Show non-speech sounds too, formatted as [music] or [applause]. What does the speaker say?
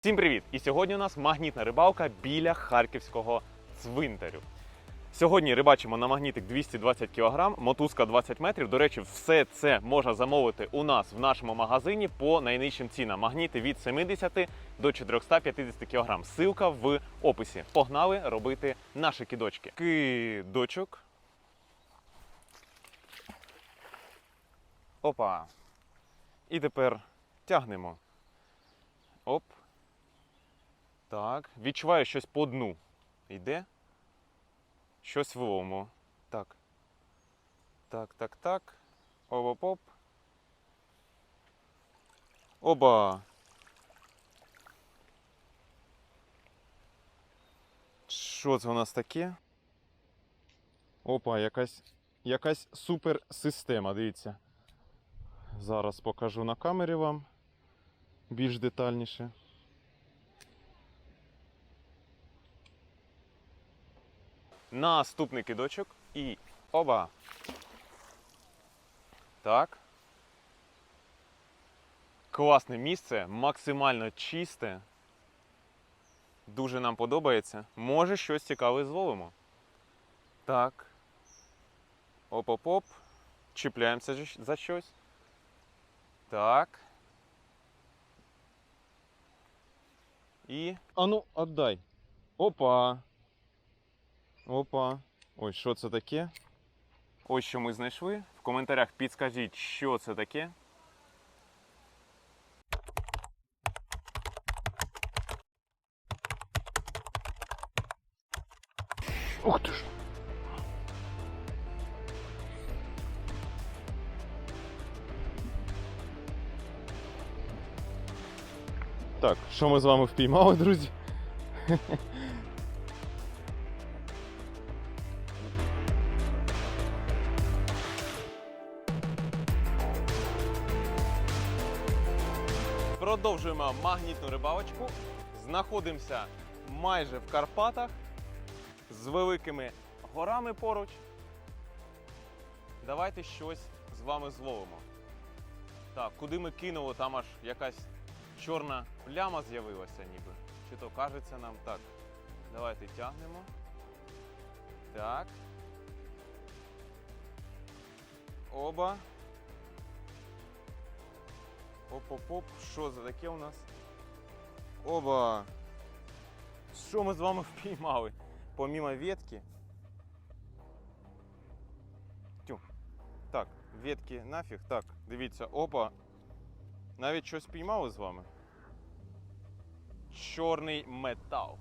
Всім привіт! І сьогодні у нас магнітна рибалка біля харківського цвинтарю. Сьогодні рибачимо на магнітик 220 кг, мотузка 20 метрів. До речі, все це можна замовити у нас в нашому магазині по найнижчим цінам. Магніти від 70 до 450 кг. Силка в описі. Погнали робити наші кидочки. Кидочок. Опа. І тепер тягнемо. Так. Відчуваю щось по дну. Йде. Щось вловимо. Так. Так, так, так. Оп-оп-оп. Оба. Що це у нас таке? Опа, якась, якась супер система, дивіться. Зараз покажу на камері вам більш детальніше. Наступний кидочок і оба. Так. Класне місце, максимально чисте. Дуже нам подобається. Може щось цікаве зловимо. Так. Оп-оп-оп. Чіпляємося за щось. Так. І. Ану, отдай. Опа. Опа. Ой, що це таке? Ось що ми знайшли. В коментарях підскажіть, що це таке. Ух ти ж. Так, що ми з вами впіймали, друзі? Продовжуємо магнітну рибалочку. Знаходимося майже в Карпатах з великими горами поруч. Давайте щось з вами зловимо. Так, куди ми кинули, там аж якась чорна пляма з'явилася ніби. Чи то кажеться нам так. Давайте тягнемо. Так. Оба. Оп-оп-оп, що за таке у нас? Оба! Що ми з вами [laughs] впіймали? Помімо ветки. Тю. Так, ветки нафіг. Так, дивіться, опа. Навіть щось піймали з вами. Чорний метал.